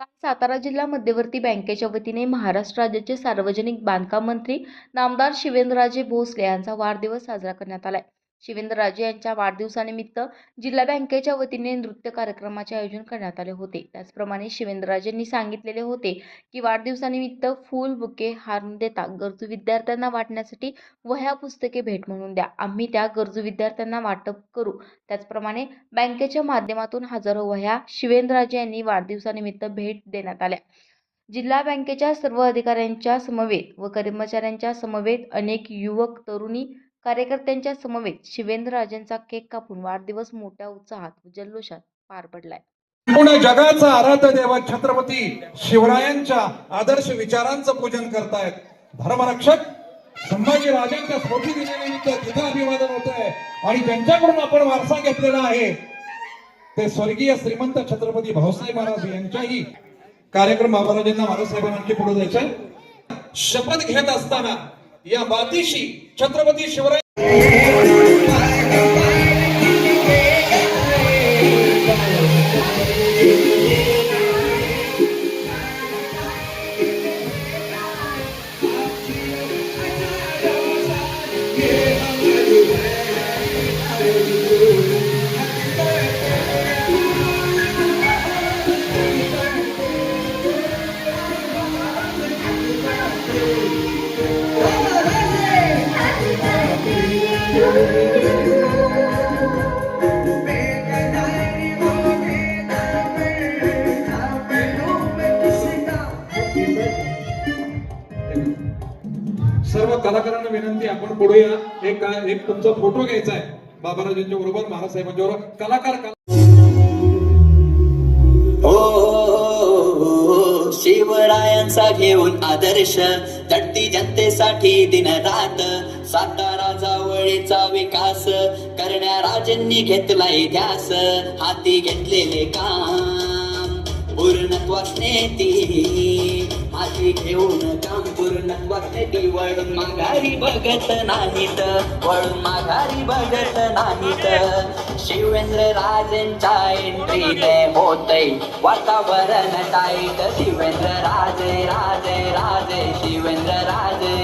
काल सातारा जिल्हा मध्यवर्ती बँकेच्या वतीने महाराष्ट्र राज्याचे सार्वजनिक बांधकाम मंत्री नामदार शिवेंद्रराजे भोसले यांचा वाढदिवस साजरा करण्यात आलाय. शिवेंद्रराजे यांच्या वाढदिवसानिमित्त जिल्हा बँकेच्या वतीने नृत्य कार्यक्रमाचे आयोजन करण्यात आले होते. त्याचप्रमाणे शिवेंद्रराजेंनी सांगितलेले होते की वाढदिवसानिमित्त फूल बुके हार न देता गरजू विद्यार्थ्यांना वाटण्यासाठी वह्या पुस्तके भेट म्हणून द्या. आम्ही त्या गरजू विद्यार्थ्यांना वाटप करू. त्याचप्रमाणे बँकेच्या माध्यमातून हजारो वह्या शिवेंद्रराजे यांनी वाढदिवसानिमित्त भेट देण्यात आल्या. जिल्हा बँकेच्या सर्व अधिकाऱ्यांच्या समवेत व कर्मचाऱ्यांच्या समवेत अनेक युवक तरुणी कार्यकर्त्यांच्या समवेत शिवेंद्रराजांचा केक कापून वाढदिवस मोठ्या उत्साहात व जल्लोषात पार पडलाय. पूर्ण जगाचा आराध्य देवा छत्रपती शिवरायांच्या आदर्श विचारांचं पूजन करतायत. धर्मरक्षक संभाजी राजांच्या स्फोटी दिनानिमित्त तिथं अभिवादन होत आहे आणि ज्यांच्याकडून आपण वारसा घेतलेला आहे. ते स्वर्गीय श्रीमंत छत्रपती भाऊसाहेब महाराज यांच्याही कार्यक्रम महाराजांना महाराजसाहेबांची पुढे द्यायचे शपथ घेत असताना या बातीशी छत्रपती शिवराय सर्व कलाकारांना विनंती आपण पुढे या. एक एक तुमचा फोटो घ्यायचा आहे. बाबाराजांच्या बरोबर महाराज साहेबांच्या बरोबर. कलाकार कला- हो, हो, हो, हो शिवरायांचा घेऊन आदर्श. तट्टी जनतेसाठी दिन रात सातारा जावळीचा विकास. करण्या राजांनी घेतलाय इतिहास हाती घेतलेले काम. पूर्णत्वास नेती. हाती घेऊन काम पूर्णत्वास नेती वळून माघारी बघत नाहीत. वळून माघारी बघत नाहीत. शिवेंद्र राजेंच्या एंट्रीने होते वातावरण टाईट शिवेंद्र राजे राजे राजे शिवेंद्र राजे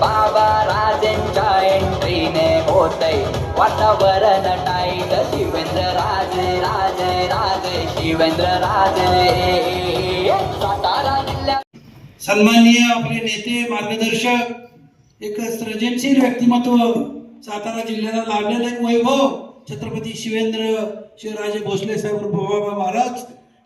बाबा राजेंच्या एंट्रीने होते वातावरण टाईट शिवेंद्र राजे राजे राजे शिवेंद्र राजे सन्माननीय आपले नेते मार्गदर्शक एक सृजनशील व्यक्तिमत्व सातारा जिल्ह्याला लाभलेलं एक वैभव छत्रपती शिवेंद्र शिवराजे भोसले साहेब बाबा महाराज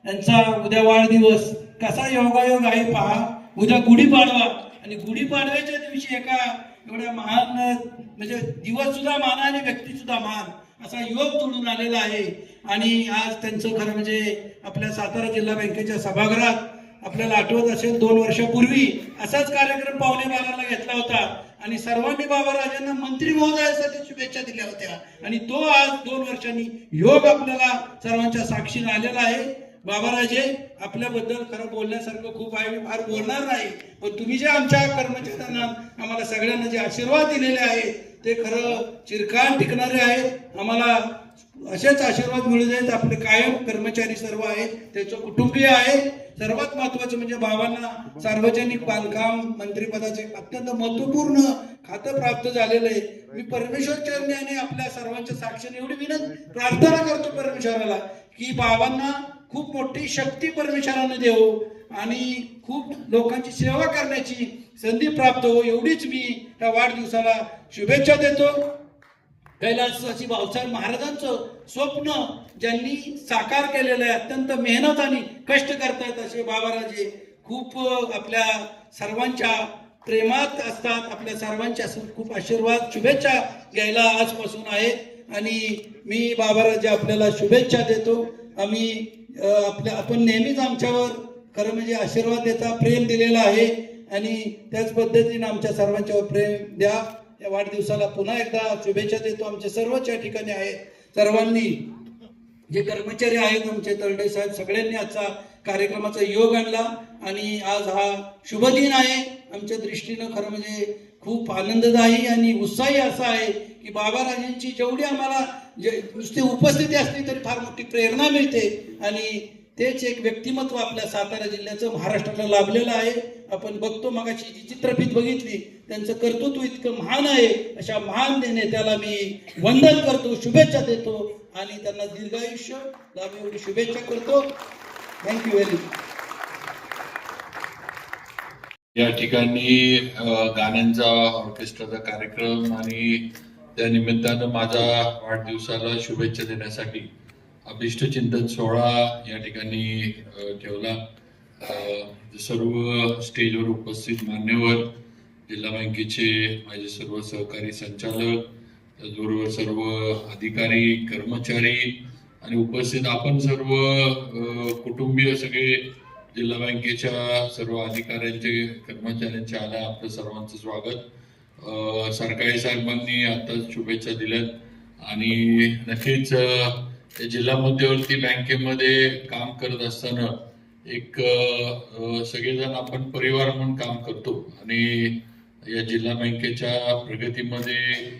यांचा उद्या वाढदिवस. कसा योगायोग आहे पहा. उद्या गुढीपाडवा आणि गुढीपाडव्याच्या दिवशी एका एवढ्या महान म्हणजे दिवस सुद्धा मान आणि व्यक्ती सुद्धा मान असा योग जोडून आलेला आहे. आणि आज त्यांचं खरं म्हणजे आपल्या सातारा जिल्हा बँकेच्या सभागृहात आपल्याला आठवत असेल दोन वर्षापूर्वी असाच कार्यक्रम पाहुणे बाराला घेतला होता. आणि सर्वांनी बाबाराजांना मंत्री महोदयासाठी शुभेच्छा दिल्या होत्या. आणि तो आज दोन वर्षांनी योग आपल्याला सर्वांच्या साक्षीने आलेला आहे. बाबाराजे आपल्याबद्दल खरं बोलण्यासारखं खूप आहे. मी फार बोलणार नाही. पण तुम्ही जे आमच्या कर्मचाऱ्यांना आम्हाला सगळ्यांना जे आशीर्वाद दिलेले आहेत ते खरं चिरकाल टिकणारे आहेत. आम्हाला असेच आशीर्वाद मिळू देत. आपले कायम कर्मचारी सर्व आहेत. त्याचं कुटुंबीय आहेत सर्वात महत्वाचं म्हणजे बाबांना सार्वजनिक बांधकाम मंत्रीपदाचे अत्यंत महत्त्वपूर्ण खातं प्राप्त झालेलं आहे. मी परमेश्वर चरणी आपल्या सर्वांच्या साक्षीने एवढी विनंती प्रार्थना करतो परमेश्वराला की बाबांना खूप मोठी शक्ती परमेश्वराने देव आणि खूप लोकांची सेवा करण्याची संधी प्राप्त हो. एवढीच मी त्या वाढदिवसाला शुभेच्छा देतो. कैलासवासी भाऊसाहेब महाराजांचं स्वप्न ज्यांनी साकार केलेलं आहे अत्यंत मेहनत आणि कष्ट करतात असे बाबाराजे खूप आपल्या सर्वांच्या प्रेमात असतात आपल्या सर्वांच्या खूप आशीर्वाद शुभेच्छा घ्यायला आजपासून आहेत आणि मी बाबाराजे आपल्याला शुभेच्छा देतो. आम्ही आपल्या आपण नेहमीच आमच्यावर खरं म्हणजे आशीर्वाद देता प्रेम दिलेला आहे. आणि त्याच पद्धतीने आमच्या सर्वांच्यावर प्रेम द्या. या वाढदिवसाला पुन्हा एकदा शुभेच्छा देतो. आमचे सर्वच या ठिकाणी आहे. सर्वांनी जे कर्मचारी आहेत आमचे तरडे साहेब सगळ्यांनी आजचा कार्यक्रमाचा योग आणला. आणि आज हा शुभ दिन आहे. आमच्या दृष्टीनं खरं म्हणजे खूप आनंददायी आणि उत्साही असा आहे की बाबाराजांची जेवढी आम्हाला जे नुसती उपस्थिती असली तरी फार मोठी प्रेरणा मिळते. आणि तेच एक व्यक्तिमत्व आपल्या सातारा जिल्ह्याचं महाराष्ट्राला लाभलेलं आहे. आपण बघतो मगाशी जी चित्रफित बघितली त्यांचं कर्तृत्व इतकं महान आहे अशा महान नेत्याला मी वंदन करतो शुभेच्छा देतो आणि त्यांना दीर्घायुष्य लाभ एवढी शुभेच्छा करतो. थँक्यू व्हेरी मच या ठिकाणी गाण्यांचा ऑर्केस्ट्राचा कार्यक्रम आणि त्या निमित्तानं माझा वाढदिवसाला शुभेच्छा देण्यासाठी अभिष्ट चिंतन सोहळा या ठिकाणी ठेवला. सर्व स्टेजवर उपस्थित मान्यवर जिल्हा बँकेचे माझे सर्व सहकारी संचालक त्याचबरोबर सर्व अधिकारी कर्मचारी आणि उपस्थित आपण सर्व कुटुंबीय सगळे जिल्हा बँकेच्या सर्व अधिकाऱ्यांचे कर्मचाऱ्यांचे आल्या आपलं सर्वांचं स्वागत. सरकारी साहेबांनी आताच शुभेच्छा दिल्यात आणि नक्कीच जिल्हा मध्यवर्ती बँकेमध्ये काम करत असताना एक सगळेजण आपण परिवार म्हणून काम करतो. आणि या जिल्हा बँकेच्या प्रगतीमध्ये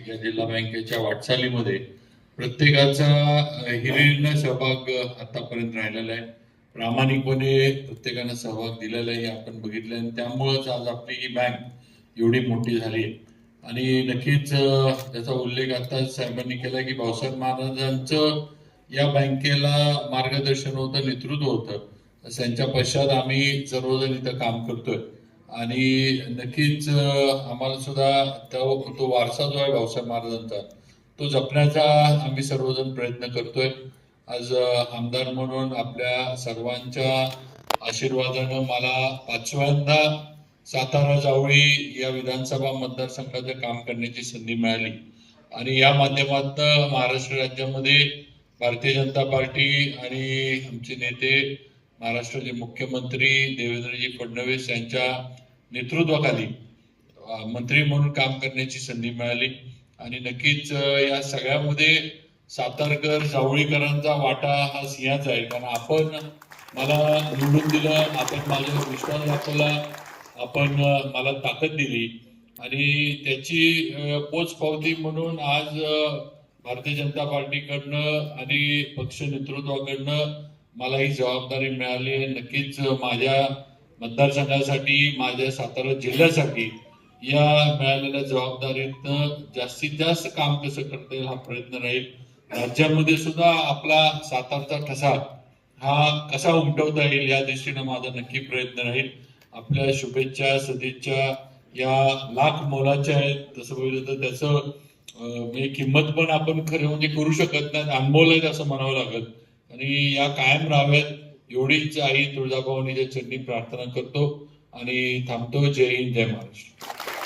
या जिल्हा बँकेच्या वाटचालीमध्ये प्रत्येकाचा अ, हिरिरीनं सहभाग आतापर्यंत राहिलेला आहे. प्रामाणिकपणे प्रत्येकानं सहभाग दिलेला आहे हे आपण बघितलं आणि त्यामुळंच आज आपली ही बँक एवढी मोठी झाली आणि नक्कीच त्याचा उल्लेख आता साहेबांनी केला की भाऊसाहेब महाराजांचं या बँकेला मार्गदर्शन होतं नेतृत्व होतं. त्यांच्या पश्चात आम्ही सर्वजण इथं काम करतोय. आणि नक्कीच आम्हाला सुद्धा तो तो वारसा जो आहे भाऊसाहेब महाराजांचा तो जपण्याचा आम्ही सर्वजण प्रयत्न करतोय. आज आमदार म्हणून आपल्या सर्वांच्या आशीर्वादानं मला पाचव्यांदा सातारा जावळी या विधानसभा मतदारसंघाचं काम करण्याची संधी मिळाली. आणि या माध्यमातून महाराष्ट्र राज्यामध्ये भारतीय जनता पार्टी आणि आमचे नेते महाराष्ट्राचे मुख्यमंत्री देवेंद्रजी फडणवीस यांच्या नेतृत्वाखाली मंत्री म्हणून काम करण्याची संधी मिळाली. आणि नक्कीच या सगळ्यामध्ये सातारकर जावळीकरांचा वाटा हा सिंहाचा आहे. कारण आपण मला निवडून दिलं आपण माझ्या विश्वास दाखवला आपण मला ताकद दिली. आणि त्याची पोचपावती म्हणून आज भारतीय जनता पार्टीकडनं आणि पक्ष नेतृत्वाकडनं मला ही जबाबदारी मिळाली आहे. नक्कीच माझ्या मतदारसंघासाठी माझ्या सातारा जिल्ह्यासाठी या मिळालेल्या जबाबदारीत जास्तीत जास्त काम कसं करता येईल हा प्रयत्न राहील. राज्यामध्ये सुद्धा आपला सातारचा ठसा हा कसा उमटवता येईल या दृष्टीनं माझा नक्की प्रयत्न राहील. आपल्या शुभेच्छा सदिच्छा या लाख मोलाच्या आहेत. तसं बघितलं तर त्याचं म्हणजे किंमत पण आपण खरं म्हणजे करू शकत नाही. अनमोल आहेत असं म्हणावं लागेल. आणि या कायम राहाव्यात एवढीच आई तुळजाभवानीच्या चरणी प्रार्थना करतो आणि थांबतो. जय हिंद जय महाराष्ट्र.